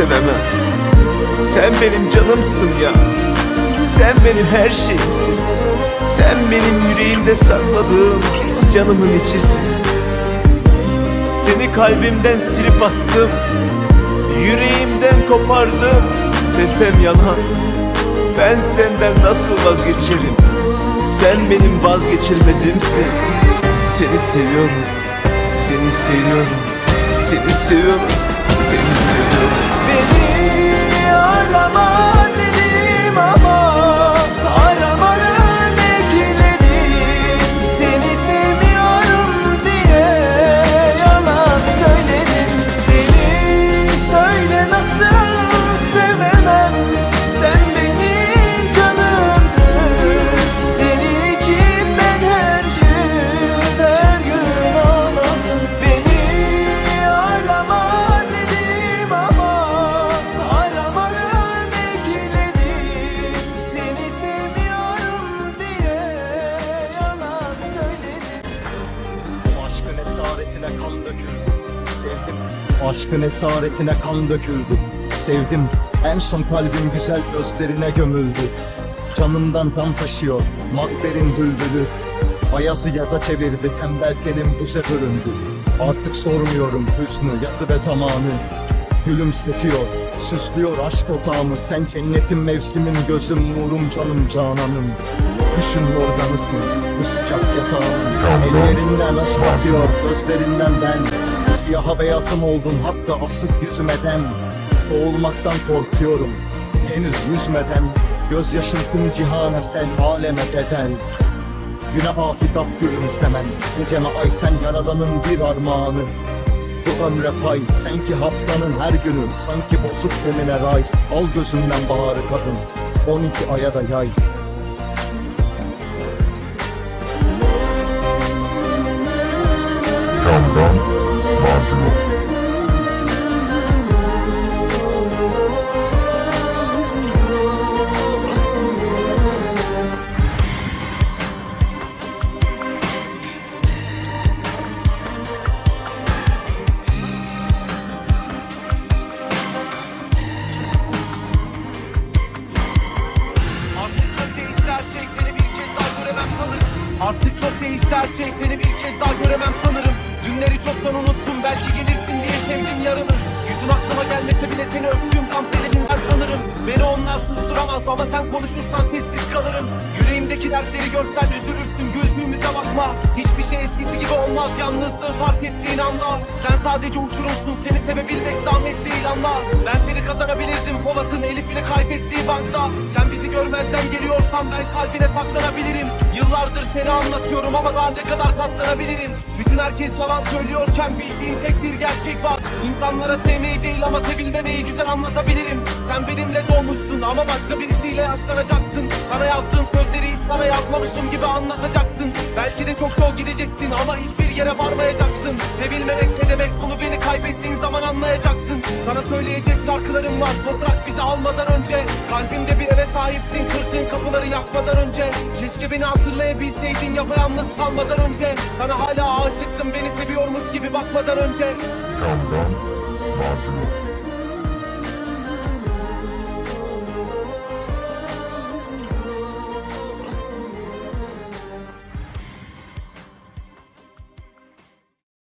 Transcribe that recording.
sevemem? Sen benim canımsın ya. Sen benim her şeyimsin. Sen benim yüreğimde sakladığım canımın içisin. Seni kalbimden silip attım. Yüreğimden kopardım. Desem yalan. Ben senden nasıl vazgeçerim? Sen benim vazgeçilmezimsin. Seni seviyorum. Seni seviyorum. Seni seviyorum arama esaretine kan döküldü. Sevdim. Aşkın esaretine kan döküldü. Sevdim. En son kalbim güzel gözlerine gömüldü. Canımdan kan taşıyor. Makberin bülbülü. Ayazı yaza çevirdi. Tembel tenim buze büründü Artık sormuyorum hüznü yazı ve zamanı. Gülümsetiyor Süslüyor aşk otağımı. Sen cennetin mevsimin gözüm nurum canım cananım Kışın yorganısın bu sıcak yatağım Ellerinden aşk akıyor gözlerinden ben. Siyaha beyazım oldun hatta asık yüzüme dem. Boğulmaktan korkuyorum henüz yüzmeden. Gözyaşım tüm cihana sen aleme bedel Günaha hitap gülümsemen Geceme ay sen yaradanın bir armağanı. Bu ömre pay Sen ki haftanın her günü Sanki bozuk semine ray Al gözümden baharı kadın 12 aya da yay şey seni bir kez daha göremem sanırım. Artık çok değişti her şey seni bir kez daha göremem sanırım. Dünleri çoktan unuttum belki gelirsin diye sevdim yarını. Yüzün aklıma gelmese bile seni öptüğüm tam senin ben sanırım. Beni onlar susturamaz ama sen konuşursan sessiz kalırım. Yüreğimdeki dertleri görsen üzülürsün güldüğümüze bakma Hiçbir şey eskisi gibi olmaz yalnızlığı fark ettiğin anda Sen sadece uçurumsun seni sevebilmek zahmet değil anla. Ben seni kazanabilirdim Polat'ın Elif'ini kaybettiği bankta. Sen bizi görmezden geliyorsan ben kalbine saklanabilirim. Yıllardır seni anlatıyorum ama daha ne kadar katlanabilirim Bütün herkes yalan söylüyorken bildiğin tek bir gerçek var İnsanlara sevmeyi değil ama sevilmemeyi güzel anlatabilirim. Sen benimle doğmuştun ama başka birisiyle yaşlanacaksın Sana yazdığım sözleri hiç sana yazmamışım gibi anlatacaksın. Belki de çok yol gideceksin ama hiçbir yere varmayacaksın. Sevilmemek ne demek bunu beni kaybettiğin zaman anlayacaksın. Sana söyleyecek şarkılarım var toprak bizi almadan önce Kalbimde sahiptin kırdığın kapıları yakmadan önce. Keşke beni hatırlayabilseydin yapayalnız kalmadan önce. Sana hala aşıktım beni seviyormuş gibi bakmadan önce. Yandan,